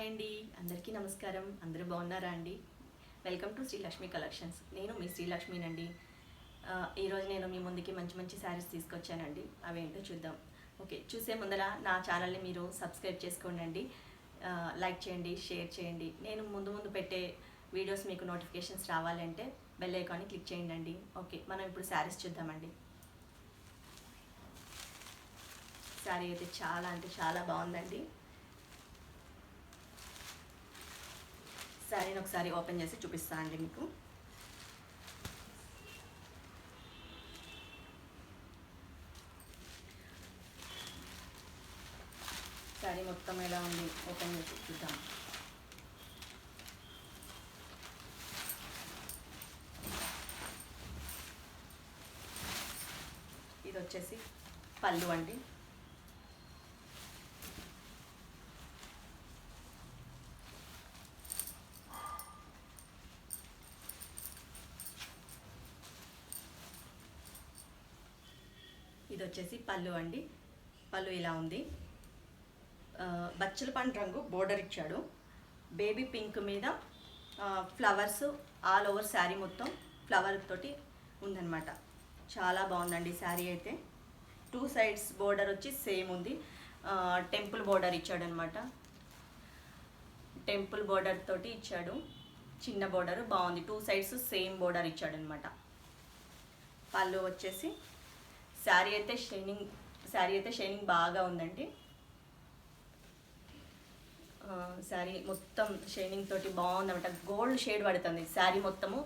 Hi అండి. అందరికీ నమస్కారం. అందరూ బాగున్నారా అండి? వెల్కమ్ టు శ్రీలక్ష్మి కలెక్షన్స్ నేను మీ శ్రీలక్ష్మినండి. ఈరోజు నేను మీ ముందుకి మంచి మంచి శారీస్ తీసుకొచ్చానండి. అవేంటో చూద్దాం. ఓకే చూసే ముందర నా ఛానల్ని మీరు సబ్స్క్రైబ్ చేసుకోండి లైక్ చేయండి షేర్ చేయండి. నేను ముందు ముందు పెట్టే వీడియోస్ మీకు నోటిఫికేషన్స్ రావాలంటే బెల్ ఐకాన్ని క్లిక్ చేయండి అండి ఓకే మనం ఇప్పుడు శారీస్ చూద్దామండి. శారీ అయితే చాలా అంటే చాలా బాగుందండి. శారీని ఒకసారి ఓపెన్ చేసి చూపిస్తాను అండి మీకు. శారీ మొత్తం ఎలా ఉంది ఓపెన్ చేసి చూద్దాం. ఇది వచ్చేసి పళ్ళు అండి. ఇది వచ్చేసి పళ్ళు అండి. పళ్ళు ఇలా ఉంది. బచ్చల పండు రంగు బోర్డర్ ఇచ్చాడు. బేబీ పింక్ మీద ఫ్లవర్స్ ఆల్ ఓవర్ శారీ మొత్తం ఫ్లవర్ తోటి ఉందన్నమాట. చాలా బాగుందండి శారీ అయితే. టూ సైడ్స్ బోర్డర్ వచ్చి సేమ్ ఉంది. టెంపుల్ బోర్డర్ ఇచ్చాడు అనమాట టెంపుల్ బోర్డర్ తోటి ఇచ్చాడు. చిన్న బోర్డర్ బాగుంది. టూ సైడ్స్ సేమ్ బోర్డర్ ఇచ్చాడు అనమాట పళ్ళు వచ్చేసి శారీ అయితే షైనింగ్ శారీ అయితే షైనింగ్ బాగా ఉందండి. శారీ మొత్తం షైనింగ్ తోటి బాగుందన్నమాట. గోల్డ్ షేడ్ పడుతుంది శారీ మొత్తము.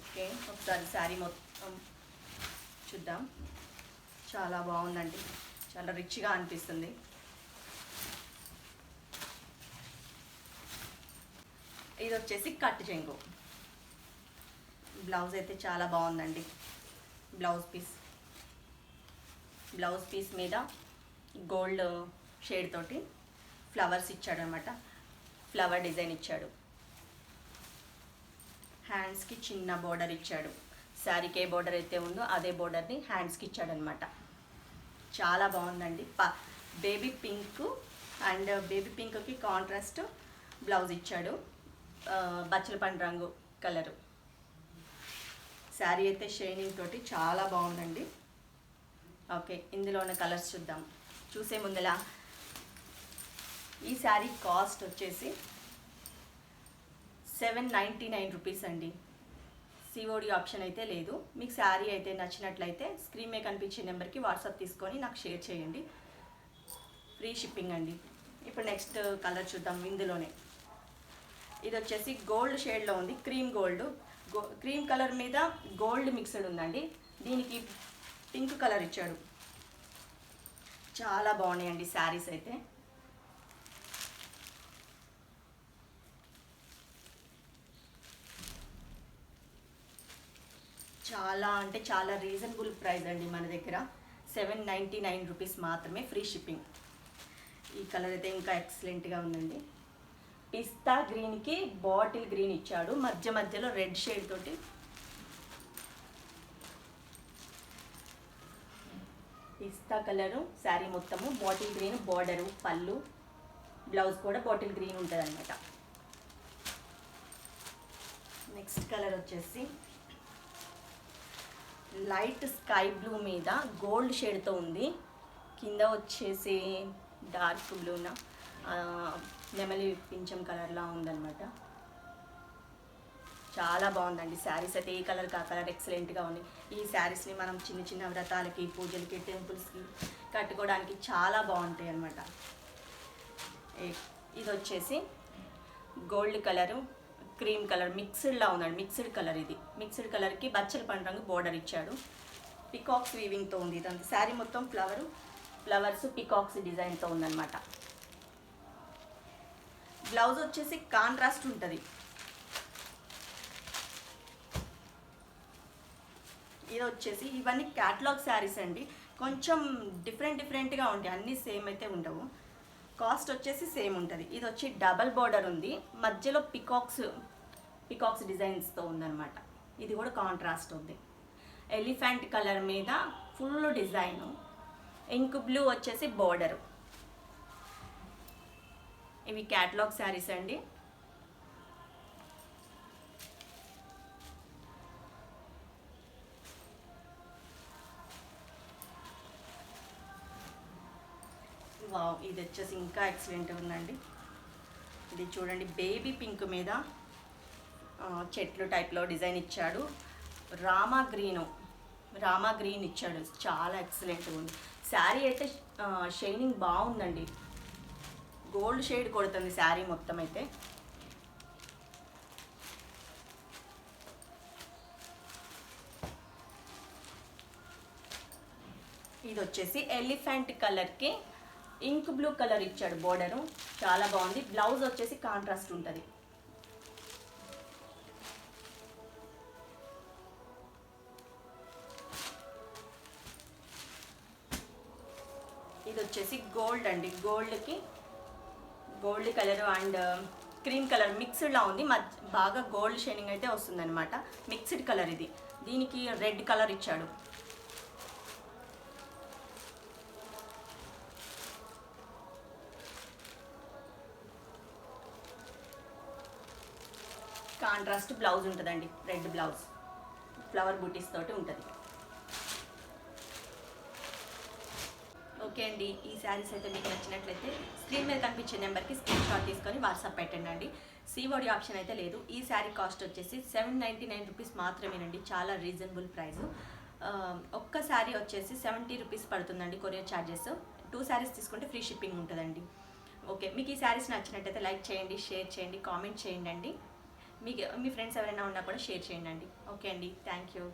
ఓకే ఒకసారి శారీ మొత్తం చూద్దాం. చాలా బాగుందండి. చాలా రిచ్గా అనిపిస్తుంది. ఇది వచ్చేసి కట్ చెంగు. బ్లౌజ్ అయితే చాలా బాగుందండి. Blouse piece. బ్లౌజ్ పీస్ మీద గోల్డ్ షేడ్ తోటి ఫ్లవర్స్ ఇచ్చాడు అనమాట ఫ్లవర్ డిజైన్ ఇచ్చాడు. హ్యాండ్స్కి చిన్న బోర్డర్ ఇచ్చాడు. శారీకి ఏ బోర్డర్ అయితే ఉందో అదే బోర్డర్ని హ్యాండ్స్కి ఇచ్చాడు అనమాట చాలా బాగుందండి. ప బేబీ పింక్ అండ్ బేబీ పింక్కి కాంట్రాస్ట్ బ్లౌజ్ ఇచ్చాడు. బచ్చల పండు రంగు కలరు. శారీ అయితే షైనింగ్ తోటి చాలా బాగుందండి. ఓకే ఇందులో ఉన్న కలర్స్ చూద్దాం. చూసే ముందలా ఈ శారీ కాస్ట్ వచ్చేసి సెవెన్ నైంటీ నైన్ రూపీస్ అండి. సిఓడి ఆప్షన్ అయితే లేదు. మీకు శారీ అయితే నచ్చినట్లయితే స్క్రీన్ మీద కనిపించే నెంబర్కి వాట్సాప్ తీసుకొని నాకు షేర్ చేయండి. ఫ్రీ షిప్పింగ్ అండి. ఇప్పుడు నెక్స్ట్ కలర్ చూద్దాం ఇందులోనే. ఇది వచ్చేసి గోల్డ్ షేడ్లో ఉంది. Cream gold. క్రీమ్ కలర్ మీద గోల్డ్ మిక్స్డ్ ఉందండి. దీనికి పింక్ కలర్ ఇచ్చాడు. చాలా బాగున్నాయండి శారీస్ అయితే. చాలా అంటే చాలా రీజనబుల్ ప్రైస్ అండి మన దగ్గర. సెవెన్ నైంటీ నైన్ రూపీస్ మాత్రమే ఫ్రీ షిప్పింగ్. ఈ కలర్ అయితే ఇంకా ఎక్సలెంట్గా ఉందండి. పిస్తా గ్రీన్కి బాటిల్ గ్రీన్ ఇచ్చాడు. మధ్య మధ్యలో రెడ్ షేడ్ తోటి. పిస్తా కలరు శారీ మొత్తము బాటిల్ గ్రీన్ బార్డరు పళ్ళు బ్లౌజ్ కూడా బాటిల్ గ్రీన్ ఉంటుంది అనమాట నెక్స్ట్ కలర్ వచ్చేసి లైట్ స్కై బ్లూ మీద గోల్డ్ షేడ్తో ఉంది. కింద వచ్చేసి డార్క్ బ్లూన? నెమలి పింఛం కలర్లా ఉందన్నమాట. చాలా బాగుందండి. శారీస్ అయితే ఏ కలర్ కా కలర్ ఎక్సలెంట్గా ఉంది. ఈ శారీస్ని మనం చిన్న చిన్న వ్రతాలకి పూజలకి టెంపుల్స్కి కట్టుకోవడానికి చాలా బాగుంటాయి అన్నమాట. ఏ- ఇది వచ్చేసి గోల్డ్ కలరు క్రీమ్ కలర్ మిక్స్డ్లా ఉందండి. మిక్స్డ్ కలర్ ఇది. మిక్స్డ్ కలర్కి బచ్చల పండు రంగు బోర్డర్ ఇచ్చాడు. పికాక్స్ వీవింగ్తో ఉంది ఇదంతా. శారీ మొత్తం ఫ్లవర్ ఫ్లవర్స్ పికాక్స్ డిజైన్తో ఉందన్నమాట. బ్లౌజ్ వచ్చేసి కాంట్రాస్ట్ ఉంటుంది. ఇది వచ్చేసి ఇవన్నీ క్యాటలాగ్ శారీస్ అండి. కొంచెం డిఫరెంట్ డిఫరెంట్గా ఉంటాయి. అన్నీ సేమ్ అయితే ఉండవు. కాస్ట్ వచ్చేసి సేమ్ ఉంటుంది. ఇది వచ్చి డబల్ బోర్డర్ ఉంది. మధ్యలో పికాక్స్ పికాక్స్ డిజైన్స్తో ఉందన్నమాట. ఇది కూడా కాంట్రాస్ట్ ఉంది. ఎలిఫెంట్ కలర్ మీద ఫుల్ డిజైను ఇంక్ బ్లూ వచ్చేసి బోర్డరు ఇవి క్యాటలాగ్ శారీస్ అండి. వావ్ ఇది వచ్చేసి ఇంకా ఎక్సలెంట్ ఉందండి. ఇది చూడండి బేబీ పింక్ మీద చెట్లు టైప్లో డిజైన్ ఇచ్చాడు. రామా గ్రీను రామా గ్రీన్ ఇచ్చాడు. చాలా ఎక్సలెంట్ ఉంది. శారీ అయితే షైనింగ్ బాగుందండి. గోల్డ్ షేడ్ కొడుతుంది శారీ మొత్తం అయితే. ఇది వచ్చేసి ఎలిఫెంట్ కలర్కి ఇంక్ బ్లూ కలర్ ఇచ్చాడు బోర్డరు. చాలా బాగుంది. బ్లౌజ్ వచ్చేసి కాంట్రాస్ట్ ఉంటుంది. ఇది వచ్చేసి గోల్డ్ అండి. గోల్డ్కి gold colour and uh, cream colour మిక్స్డ్లా ఉంది. మధ్య బాగా గోల్డ్ షైనింగ్ అయితే వస్తుందన్నమాట. మిక్స్డ్ కలర్ ఇది. దీనికి రెడ్ కలర్ ఇచ్చాడు. కాంట్రాస్ట్ బ్లౌజ్ ఉంటుందండి. Red blouse. ఫ్లవర్ బూటీస్ తోటి ఉంటుంది. ఓకే అండి. ఈ శారీస్ అయితే మీకు నచ్చినట్లయితే స్క్రీన్ మీద కనిపించే నెంబర్కి స్క్రీన్ షాట్ తీసుకొని వాట్సాప్ పెట్టండి అండి సీఓడి ఆప్షన్ అయితే లేదు. ఈ శారీ కాస్ట్ వచ్చేసి సెవెన్ నైంటీ నైన్ రూపీస్ మాత్రమేనండి. చాలా రీజనబుల్ ప్రైస్. ఒక్క శారీ వచ్చేసి సెవెంటీ రూపీస్ పడుతుందండి కొరియర్ ఛార్జెస్ టూ శారీస్ తీసుకుంటే ఫ్రీ షిప్పింగ్ ఉంటుందండి. ఓకే మీకు ఈ శారీస్ నచ్చినట్టయితే లైక్ చేయండి షేర్ చేయండి కామెంట్ చేయండి అండి మీకు మీ ఫ్రెండ్స్ ఎవరైనా ఉన్నా కూడా షేర్ చేయండి అండి ఓకే అండి. Thank you.